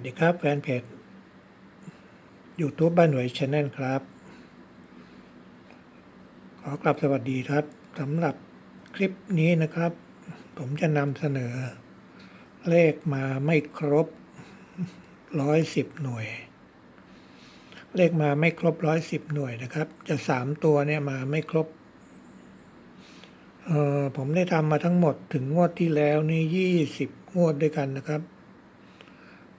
วัสดีครับแฟนเพจ YouTube บ้านหน่วยชาแนลครับ ขอกลับสวัสดีครับสำหรับคลิปนี้นะครับ ผมจะนำเสนอ เลขมาไม่ครบร้อยสิบหน่วย เลขมาไม่ครบร้อยสิบหน่วยนะครับ จะสามตัวเนี่ยมาไม่ครบเออผมได้ทำมาทั้งหมดถึงงวดที่แล้วนี่ยี่สิบงวดด้วยกันนะครับ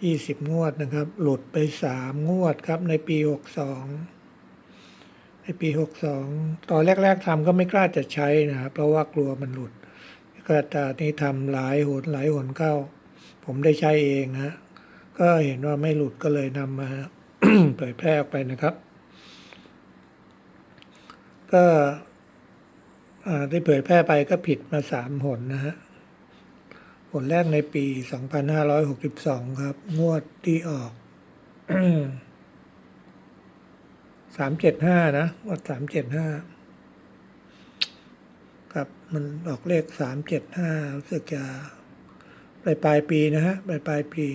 ยี่สิบงวดนะครับ หลุดไปสามงวดครับ ในปีหกสองในปีหกสองตอนแรก ๆทำก็ไม่กล้าจะใช้นะครับเพราะว่ากลัวมันหลุด ก็ต่นี่ทำหลายหนหลายหนเข้า ผมได้ใช้เองนะก็เห็นว่าไม่หลุดก็เลยนำมาเผยแพร่ออกไปนะครับ ก็ได้เผยแพร่ไปก็ผิดมาสามหนนะฮะ ผลแรกในปี 2562 ครับ งวดที่ออก 375 นะงวด375 ครับ มันออกเลข 375รู้สึกจะปลายปลายปีนะฮะปลายปลายปี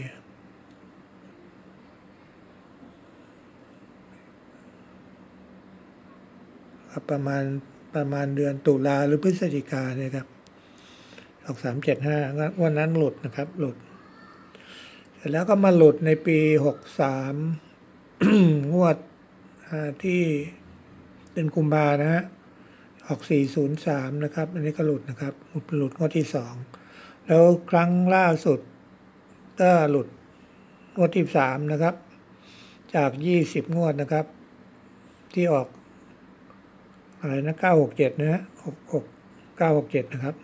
ประมาณประมาณเดือนตุลาหรือพฤศจิกาเนี่ยครับ ออกสามเจ็ดห้าวันนั้นหลุดนะครับหลุด เสร็จแล้วก็มาหลุดในปีหกสามงวดที่เดือนกุมภานะฮะออกสี่ศูนย์สามนะครับ อันนี้ก็หลุดนะครับหลุดหลุดงวดที่สองแล้วครั้งล่าสุดก็หลุดงวดที่สามนะครับ จากยี่สิบงวดนะครับ ที่ออกอะไรนะเก้าหกเจ็ดนะฮะหกหกเก้าหกเจ็ดนะครับ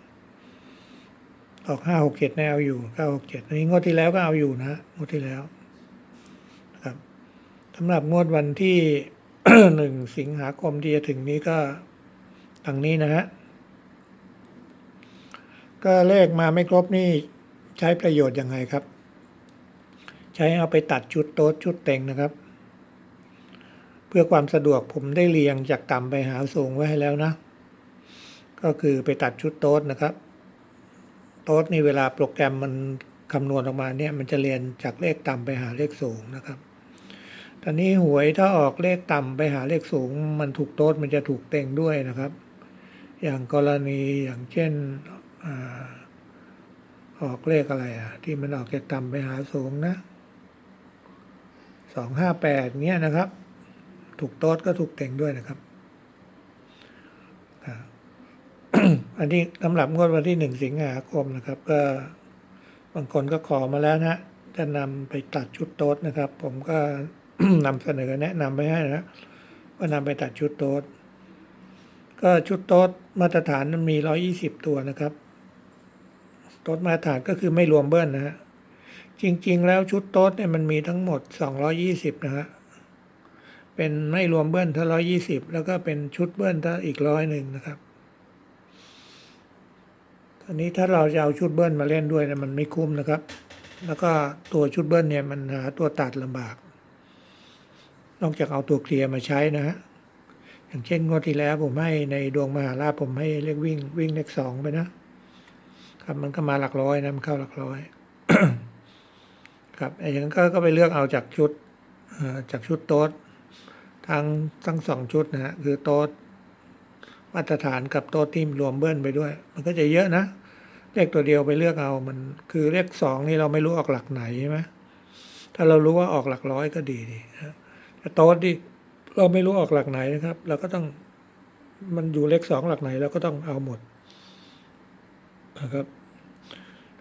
ออกห้าหกเจ็ดในเอาอยู่เก้าหกเจ็ดนี้งวดที่แล้วก็เอาอยู่นะฮะงวดที่แล้วนะครับสำหรับงวดวันที่หนึ่งสิงหาคมที่จะถึงนี้ก็ดังนี้นะฮะก็เลขมาไม่ครบนี่ใช้ประโยชน์ยังไงครับ ใช้เอาไปตัดชุดโต๊ดชุดเต็งนะครับ เพื่อความสะดวกผมได้เรียงจากต่ำไปหาสูงไว้ให้แล้วนะ ก็คือไปตัดชุดโต๊ดนะครับ โต๊ดนี่เวลาโปรแกรมมันคำนวณออกมาเนี่ยมันจะเรียนจากเลขต่ำไปหาเลขสูงนะครับ ตอนนี้หวยถ้าออกเลขต่ำไปหาเลขสูง มันถูกโต๊ดมันจะถูกเต็งด้วยนะครับ อย่างกรณีอย่างเช่นอออกเลขอะไรอะ ที่มันออกจากต่ำไปหาสูงนะสองห้าแปดเนี้ยนะครับ ถูกโต๊ดก็ถูกเต็งด้วยนะครับอ่า อันนี้สำหรับงวดวันที่หนึ่งสิงหาคมนะครับ ก็บางคนก็ขอมาแล้วนะจะนำไปตัดชุดโต๊ดนะครับ ผมก็นำเสนอแนะนำไปให้นะว่านำไปตัดชุดโต๊ดก็ชุดโต๊ดมาตรฐานมันมีร้อยี่สิบตัวนะครับ โต๊ดมาตรฐานก็คือไม่รวมเบิ้ลนะฮะจริง ๆ แล้วชุดโต๊ดเนี่ยมันมีทั้งหมดสองร้อยี่สิบนะฮะเป็นไม่รวมเบิ้ลถ้าร้อยี่สิบแล้วก็เป็นชุดเบิ้ลถ้าอีกร้อยหนึ่งนะครับ ตอนนี้ถ้าเราจะเอาชุดเบิ้ลมาเล่นด้วยเนี่ยมันไม่คุ้มนะครับ แล้วก็ตัวชุดเบิ้ลเนี่ยมันหาตัวตัดลำบาก นอกจากเอาตัวเคลียร์มาใช้นะฮะ อย่างเช่นงวดที่แล้วผมให้ในดวงมหาราชผมให้เลขวิ่งวิ่งเลขสองไปนะครับมันก็มาหลักร้อยนะมันเข้าหลักร้อย ครับไอ้อย่างนั้นก็ก็ไปเลือกเอาจากชุดจากชุดโต๊ดทั้งทั้งสองชุดนะฮะคือโต๊ด มาตรฐานกับโต๊ดที่รวมเบิ้ลไปด้วย มันก็จะเยอะนะ เลขตัวเดียวไปเลือกเอามันคือเลขสองนี่เราไม่รู้ออกหลักไหนใช่ไหมถ้าเรารู้ว่าออกหลักร้อยก็ดีดีนะแต่โต๊ดที่เราไม่รู้ออกหลักไหนนะครับ เราก็ต้องมันอยู่เลขสองหลักไหนเราก็ต้องเอาหมดนะครับ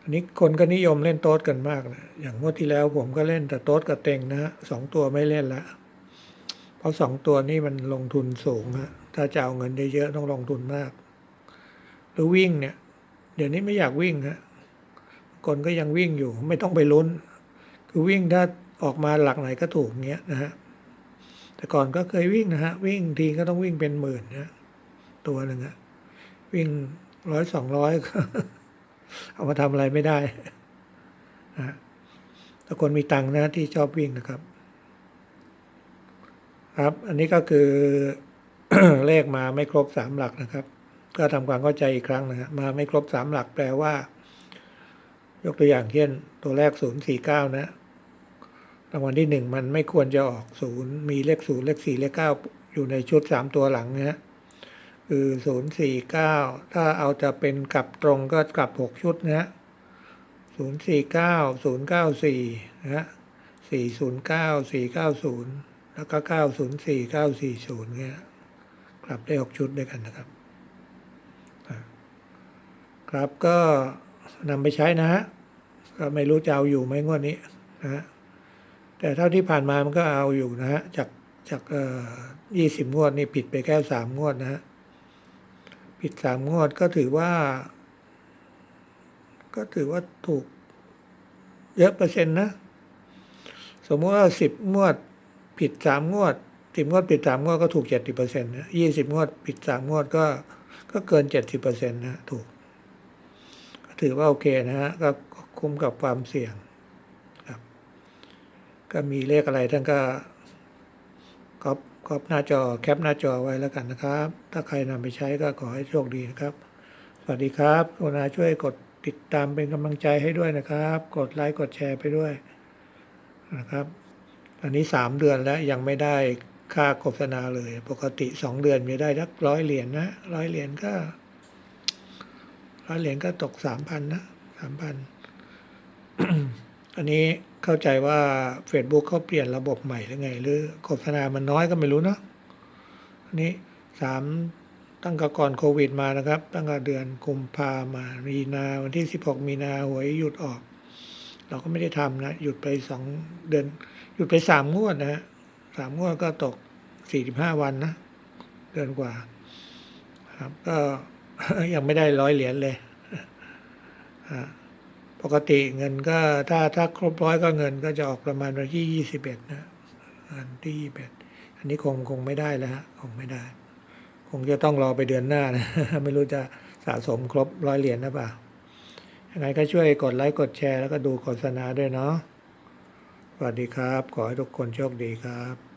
อันนี้คนก็นิยมเล่นโต๊ดกันมากนะ อย่างงวดที่แล้วผมก็เล่นแต่โต๊ดกับเต็งนะฮะสองตัวไม่เล่นละ เพราะสองตัวนี้มันลงทุนสูงฮะถ้าจะเอาเงินได้เยอะต้องลงทุนมาก หรือวิ่งเนี่ย เดี๋ยวนี้ไม่อยากวิ่งฮะคนก็ยังวิ่งอยู่ไม่ต้องไปลุ้น คือวิ่งถ้าออกมาหลักไหนก็ถูกเงี้ยนะฮะแต่ก่อนก็เคยวิ่งนะฮะวิ่งทีก็ต้องวิ่งเป็นหมื่นนะตัวหนึ่งอะวิ่งร้อยสองร้อยเอามาทำอะไรไม่ได้นะฮะถ้าคนมีตังค์นะที่ชอบวิ่งนะครับ ครับ อันนี้ก็คือเลขมาไม่ครบสามหลักนะครับ ก็ทำความเข้าใจอีกครั้งนะฮะมาไม่ครบสามหลักแปลว่า ยกตัวอย่างเช่น ตัวแรกศูนย์สี่เก้านะรางวัลที่หนึ่งมันไม่ควรจะออกศูนย์มีเลขศูนย์เลขสี่เลขเก้าอยู่ในชุดสามตัวหลังนะฮะคือศูนย์สี่เก้าถ้าเอาจะเป็นกลับตรงก็กลับหกชุดนะฮะศูนย์สี่เก้าศูนย์เก้าสี่นะฮะสี่ศูนย์เก้าสี่เก้าศูนย์ แล้วก็เก้าศูนย์สี่เก้ยกลับได้หกชุดด้วยกันนะครับ ครับก็นำไปใช้นะฮะ ก็ไม่รู้จะเอาอยู่ไหมงวดนี้นะฮะ แต่เท่าที่ผ่านมามันก็เอาอยู่นะฮะ จากจากเอ่อยี่สิบงวดนี่ผิดไปแค่สามงวดนะฮะ ผิดสามงวดก็ถือว่า ก็ถือว่าถูกเยอะเปอร์เซ็นต์นะ สมมติว่าสิบงวด ผิดสามงวดสิบงวดผิดสามงวดก็ถูกเจ็ดสิบเปอร์เซ็นต์นะยี่สิบงวดผิดสามงวดก็ก็เกินเจ็ดสิบเปอร์เซ็นต์นะถูก ถือว่าโอเคนะฮะก็ก็คุ้มกับความเสี่ยงครับ ก็มีเลขอะไรท่านก็ก๊อปก๊อปหน้าจอแคปหน้าจอไว้แล้วกันนะครับ ถ้าใครนำไปใช้ก็ขอให้โชคดีนะครับ สวัสดีครับกรุณาช่วยกดติดตามเป็นกำลังใจให้ด้วยนะครับ กดไลค์กดแชร์ไปด้วยนะครับ อันนี้สามเดือนแล้วยังไม่ได้ค่าโฆษณาเลย ปกติสองเดือนมีได้สักร้อยเหรียญนะร้อยเหรียญก็ร้อยเหรียญก็ตกสามพันนะสามพันอันนี้เข้าใจว่า Facebook เขาเปลี่ยนระบบใหม่หรือไง หรือโฆษณามันน้อยก็ไม่รู้เนาะอันนี้สามตั้งแต่ก่อนโควิดมานะครับ ตั้งแต่เดือนกุมภามามีนาวันที่สิบหกมีนาหวยหยุดออก เราก็ไม่ได้ทำนะ หยุดไปสองเดือน หยุดไปสามงวดนะฮะสามงวดก็ตกสี่สิบห้าวันนะ เดือนกว่า ครับ ก็ยังไม่ได้ร้อยเหรียญเลยปกติเงินก็ถ้าถ้าครบร้อยก็เงินก็จะออกประมาณวันที่ยี่สิบเอ็ดนะวันที่ยี่สิบเอ็ดอันนี้คงคงไม่ได้แล้วฮะคงไม่ได้ คงจะต้องรอไปเดือนหน้านะ ไม่รู้จะสะสมครบร้อยเหรียญหรือเปล่า ยังไงก็ช่วยกดไลค์กดแชร์แล้วก็ดูโฆษณาด้วยเนาะสวัสดีครับ ขอให้ทุกคนโชคดีครับ